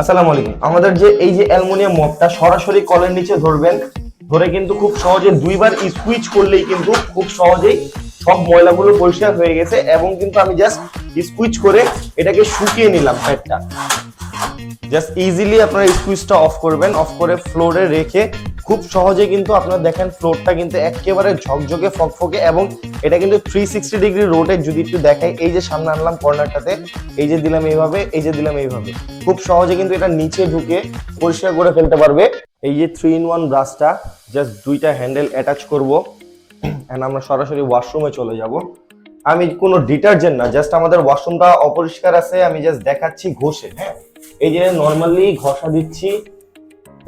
আসসালামু আলাইকুম। আমাদের যে এই যে অ্যালুমিনিয়াম মগটা সরাসরি কলের নিচে ধরবেন, ধরে কিন্তু খুব সহজে দুইবার সুইচ করলেই কিন্তু খুব সহজেই সব ময়লাগুলো পরিষ্কার হয়ে গেছে এবং কিন্তু আমি জাস্ট সুইচ করে এটাকে শুকিয়ে নিলাম প্যাডটা জাস্ট ইজিলি আপনারা সুইচটা অফ করবেন অফ করে ফ্লোরে রেখে খুব সহজে কিন্তু আপনারা দেখেন ফ্লোরটা কিন্তু একেবারে ঝকঝকে, ফকফকে এবং এটা কিন্তু থ্রি সিক্সটি ডিগ্রি রোডে যদি একটু দেখাই, এই যে সামনে আনলাম কর্নারটাতে, এই যে দিলাম এইভাবে, এই যে দিলাম এইভাবে। খুব সহজে কিন্তু এটা নিচে ঢুকে পরিষ্কার করে ফেলতে পারবে। এই যে থ্রি ইন ওয়ান ব্রাশটা জাস্ট দুইটা হ্যান্ডেল অ্যাটাচ করব। এন্ড আমরা সরাসরি ওয়াশরুমে চলে যাব। আমি কোনো ডিটারজেন্ট না জাস্ট আমাদের ওয়াশরুমটা অপরিষ্কার আছে, আমি জাস্ট দেখাচ্ছি ঘষে হ্যাঁ? এই যে নর্মালি ঘষা দিচ্ছি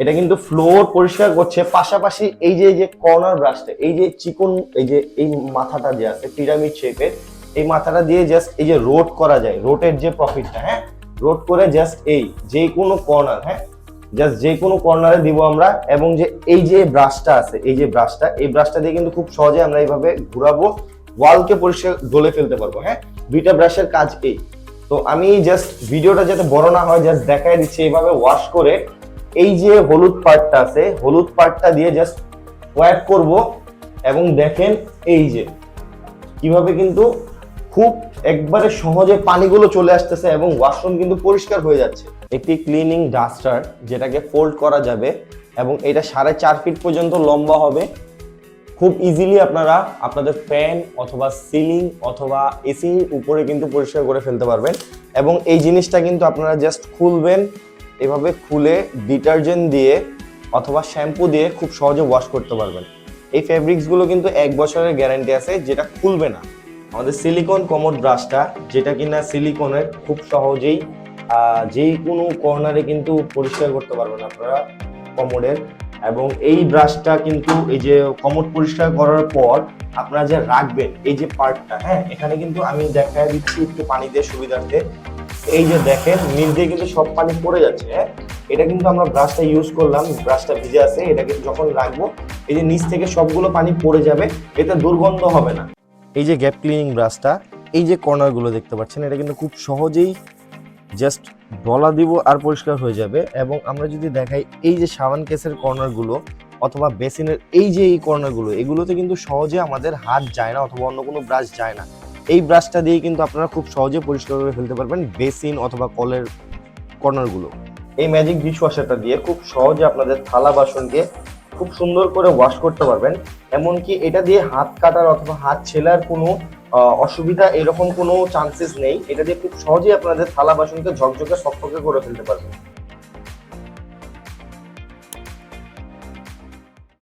এটা কিন্তু ফ্লোর পরিষ্কার করছে। পাশাপাশি এই যে যে কর্নার ব্রাশটা এই যে চিকন, এই যে, এই মাথাটা যে আছে পিরামিড শেপের এই মাথাটা দিয়ে জাস্ট এই যে রোড করা যায়। রোটের যে প্রফিটটা হ্যাঁ? রোড করে জাস্ট এই, যে কোনো কর্নার হ্যাঁ? জাস্ট যে কোনো কর্নারে দিব আমরা। এবং যে এই যে ব্রাশটা আছে, এই যে ব্রাশটা এই ব্রাশটা দিয়ে কিন্তু খুব সহজে আমরা এইভাবে ঘুরাবো ওয়ালকে পরিষ্কার ডলে ফেলতে পারব হ্যাঁ? দুইটা ব্রাশের কাজ এই। তো আমি জাস্ট ভিডিওটা যাতে বড় না হয় জাস্ট দেখাই দিচ্ছি এইভাবে ওয়াশ করে। এই যে হলুদ পার্টটা আছে, হলুদ পার্টটা দিয়ে জাস্ট ওয়াইপ করব এবং দেখেন এই যে, কীভাবে কিন্তু খুব একবারে সহজে পানিগুলো চলে আসতেছে এবং ওয়াশরুম কিন্তু পরিষ্কার হয়ে যাচ্ছে। একটি ক্লিনিং ডাস্টার যেটাকে ফোল্ড করা যাবে এবং এটা সাড়ে চার ফিট পর্যন্ত লম্বা হবে। খুব ইজিলি আপনারা আপনাদের ফ্যান অথবা সিলিং অথবা এসির উপরে কিন্তু পরিষ্কার করে ফেলতে পারবেন। এবং এই জিনিসটা কিন্তু আপনারা জাস্ট খুলবেন এভাবে খুলে ডিটারজেন্ট দিয়ে অথবা শ্যাম্পু দিয়ে খুব সহজে ওয়াশ করতে পারবেন। এই ফেব্রিক্সগুলো কিন্তু এক বছরের গ্যারান্টি আছে, যেটা খুলবে না। আমাদের সিলিকন কমোড ব্রাশটা যেটা কিনা সিলিকনের খুব সহজেই যেই কোনো কর্নারে কিন্তু পরিষ্কার করতে পারবেন আপনারা কমোডের এবং এই ব্রাশটা কিন্তু এই যে কমোড পরিষ্কার করার পর আপনারা যে রাখবেন, এই যে পার্টটা হ্যাঁ এখানে কিন্তু আমি দেখা দিচ্ছি একটু পানি দিয়ে সুবিধার্থে। এই যে দেখেন নিচ দিয়ে কিন্তু সব পানি পড়ে যাচ্ছে। হ্যাঁ এটা কিন্তু আমরা ব্রাশটা ইউজ করলাম ব্রাশটা ভিজে আছে, এটাকে যখন রাখব, এই যে নিচ থেকে সবগুলো পানি পড়ে যাবে, এতে দুর্গন্ধ হবে না। এই যে গ্যাপ ক্লিনিং ব্রাশটা এই যে কর্নারগুলো দেখতে পাচ্ছেন, এটা কিন্তু খুব সহজেই জাস্ট ডলা দিব আর পরিষ্কার হয়ে যাবে। এবং আমরা যদি দেখাই এই যে সাবান কেসের কর্নারগুলো অথবা বেসিনের এই যে এই কর্নারগুলো এগুলোতে কিন্তু সহজে আমাদের হাত যায় না, অথবা অন্য কোনো ব্রাশ যায় না। এই ব্রাশটা দিয়ে কিন্তু আপনারা খুব সহজে পরিষ্কার করে ফেলতে পারবেন বেসিন অথবা কলের কর্নারগুলো। এই ম্যাজিক ডিশ ডিশওয়াশারটা দিয়ে খুব সহজে আপনাদের থালা বাসনকে খুব সুন্দর করে ওয়াশ করতে পারবেন। এমনকি এটা দিয়ে হাত কাটার অথবা হাত ছেলার কোনো অসুবিধা এরকম কোনো চান্সেস নেই। এটা দিয়ে খুব সহজেই আপনাদের থালা বাসনকে ঝকঝকে সককে করে ফেলতে পারবেন।